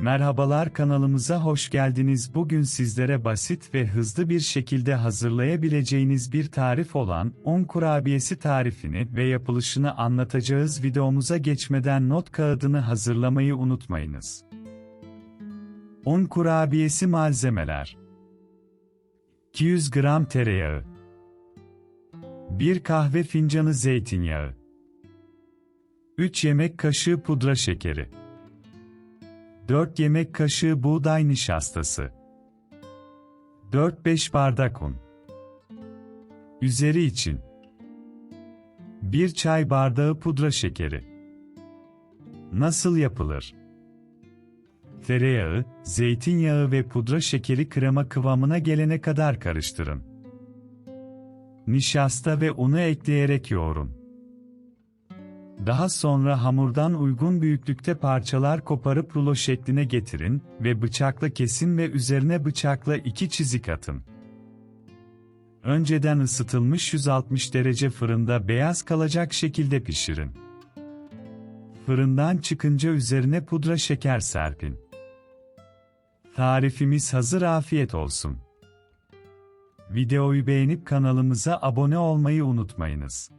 Merhabalar kanalımıza hoş geldiniz. Bugün sizlere basit ve hızlı bir şekilde hazırlayabileceğiniz bir tarif olan 10 kurabiyesi tarifini ve yapılışını anlatacağız. Videomuza geçmeden not kağıdını hazırlamayı unutmayınız. 10 kurabiyesi malzemeler 200 gram tereyağı 1 kahve fincanı zeytinyağı 3 yemek kaşığı pudra şekeri 4 yemek kaşığı buğday nişastası 4-5 bardak un Üzeri için 1 çay bardağı pudra şekeri Nasıl yapılır? Tereyağı, zeytinyağı ve pudra şekeri krema kıvamına gelene kadar karıştırın. Nişasta ve unu ekleyerek yoğurun. Daha sonra hamurdan uygun büyüklükte parçalar koparıp rulo şekline getirin ve bıçakla kesin ve üzerine bıçakla iki çizik atın. Önceden ısıtılmış 160 derece fırında beyaz kalacak şekilde pişirin. Fırından çıkınca üzerine pudra şeker serpin. Tarifimiz hazır afiyet olsun. Videoyu beğenip kanalımıza abone olmayı unutmayınız.